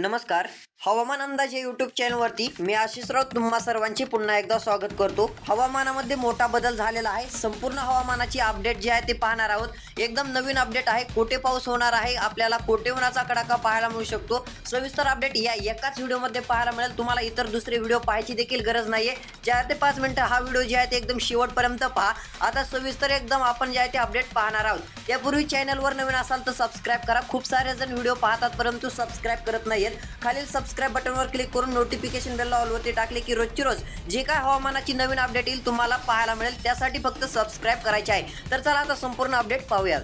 नमस्कार. हवामान अंदाज या यूट्यूब चॅनलवरती मी आशिषराव तुम्हा सर्वांची पुन्हा एकदा स्वागत करतो. हवामानामध्ये मोठा बदल झालेला आहे. संपूर्ण हवामानाची अपडेट जी आहे ते पाहणार आहोत. एकदम नवीन अपडेट आहे. कोठे पाऊस होणार आहे? आपल्याला कोठे उन्हाचा कडाका पाहायला मिळू शकतो? सविस्तर अपडेट या एकाच व्हिडिओमध्ये पाहायला मिळेल. तुम्हाला इतर दुसरे व्हिडिओ पाहायची देखील गरज नाहीये. चार ते पाच मिनिटं हा व्हिडिओ जे आहे ते एकदम शेवटपर्यंत पहा. आता सविस्तर एकदम आपण जे आहे ते अपडेट पाहणार आहोत. त्यापूर्वी चॅनलवर नवीन असाल तर सबस्क्राईब करा. खूप सारे जण व्हिडिओ पाहतात परंतु सबस्क्राईब करत नाही असेल खालील सबस्क्राईब बटनवर क्लिक करून नोटिफिकेशन बेल ऑलवरती टाकले की रोजची रोज जे काय हवामानाची नवीन अपडेट येईल तुम्हाला पाहायला मिळेल. त्यासाठी फक्त सबस्क्राईब करायचे आहे. तर चला आता संपूर्ण अपडेट पाहूयात.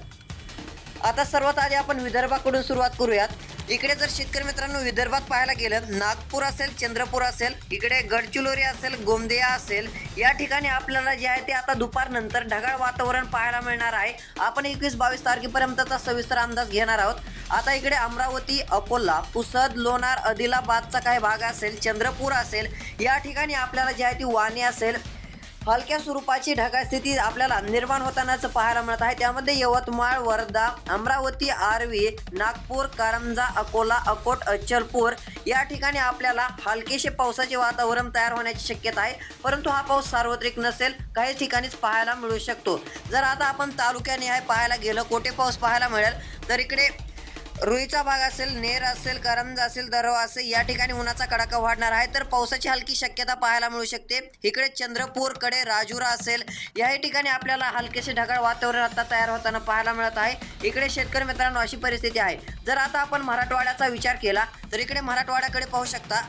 आता सर्वात आधी आपण विदर्भाकडून सुरुवात करूयात. इकडे जर शेतकरी मित्रांनो विदर्भात पाहायला गेलं नागपूर असेल चंद्रपूर असेल इकडे गडचिरोली असेल गोंदिया असेल या ठिकाणी आपल्याला जे आहे ते आता दुपारनंतर ढगाळ वातावरण पाहायला मिळणार आहे. आपण एकवीस बावीस तारखेपर्यंतचा सविस्तर अंदाज घेणार आहोत. आता इकडे अमरावती अकोला पुसद लोणार आदिलाबादचा काही भाग असेल चंद्रपूर असेल या ठिकाणी आपल्याला जे आहे ती वाणी असेल हलक्या स्वरूपाची ढगाळ स्थिती आपल्याला निर्माण होतानाच पाहायला मिळत आहे. त्यामध्ये यवतमाळ वर्धा अमरावती आर्वी नागपूर कारंजा अकोला अकोट अचलपूर या ठिकाणी आपल्याला हलकेसे पावसाचे वातावरण तयार होण्याची शक्यता आहे. परंतु हा पाऊस सार्वत्रिक नसेल काही ठिकाणीच पाहायला मिळू शकतो. जर आता आपण तालुक्याने पाहायला गेलं कोठे पाऊस पाहायला मिळेल? तर इकडे रुईचा भाग असेल नेर असेल करंज असेल दरवा असेल या ठिकाणी उन्हाचा कडाका वाढणार आहे. तर पावसाची हलकी शक्यता पाहायला मिळू शकते. इकडे चंद्रपूरकडे राजुरा असेल याही ठिकाणी आपल्याला हलकेसे ढगाळ वातावरण आता तयार होताना पाहायला मिळत आहे. इकडे शेतकरी मित्रांनो अशी परिस्थिती आहे. जर आता आपण मराठवाड्याचा विचार केला तर इकडे मराठवाड्याकडे पाहू शकता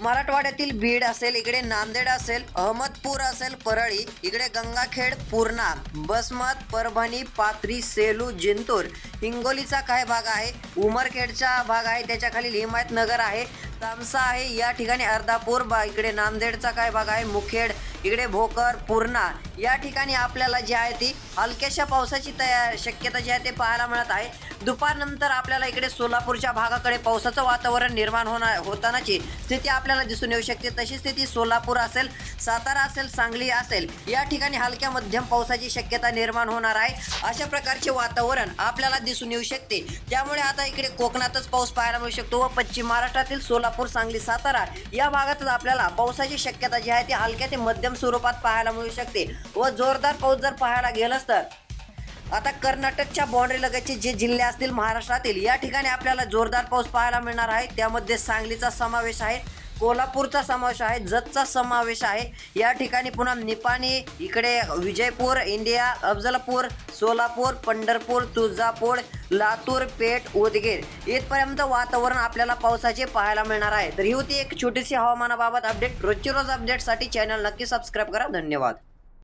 मराठवाड्यातील बीड असेल इकडे नांदेड असेल अहमदपूर असेल परळी इकडे गंगाखेड पूर्णा बसमत परभणी पाथरी सेलू जिंतूर हिंगोलीचा काय भाग आहे? उमरखेडचा भाग आहे त्याच्याखाली हिमायतनगर आहे तामसा आहे या ठिकाणी अर्धापूर बा इकडे नांदेडचा काय भाग आहे? मुखेड इकडे भोकर पूर्णा या ठिकाणी आपल्याला जी आहे ती हलक्याशा पावसाची तयार शक्यता जी आहे ते पाहायला मिळत आहे. दुपारनंतर आपल्याला इकडे सोलापूरच्या भागाकडे पावसाचं वातावरण निर्माण होणार होतानाची स्थिती आपल्याला दिसून येऊ शकते. तशी स्थिती सोलापूर असेल सातारा असेल सांगली असेल या ठिकाणी हलक्या मध्यम पावसाची शक्यता निर्माण होणार आहे. अशा प्रकारचे वातावरण आपल्याला दिसून येऊ शकते. त्यामुळे आता इकडे कोकणातच पाऊस पाहायला मिळू शकतो व पश्चिम महाराष्ट्रातील सोलापूर सांगली सातारा या भागातच आपल्याला पावसाची शक्यता जी आहे ती हलक्या ते मध्यम स्वरूपात पाहायला मिळू शकते. व जोरदार पाऊस जर पाहायला गेलंच तर. आता कर्नाटकच्या बाँड्री लगतचे जे जिल्हे असतील महाराष्ट्रातील या ठिकाणी आपल्याला जोरदार पाऊस पाहायला मिळणार आहे. त्यामध्ये सांगलीचा समावेश आहे कोल्हापूरचा समावेश आहे जतचा समावेश आहे. या ठिकाणी पुन्हा निपाणी इकडे विजयपूर इंडिया अफजलपूर सोलापूर पंढरपूर तुळजापूर लातूर पेठ उदगीर इथपर्यंत वातावरण आपल्याला पावसाचे पाहायला मिळणार आहे. तर ही होती एक छोटीशी हवामानाबाबत अपडेट रोजची रोज अपडेटसाठी चॅनल नक्की सबस्क्राईब करा. धन्यवाद.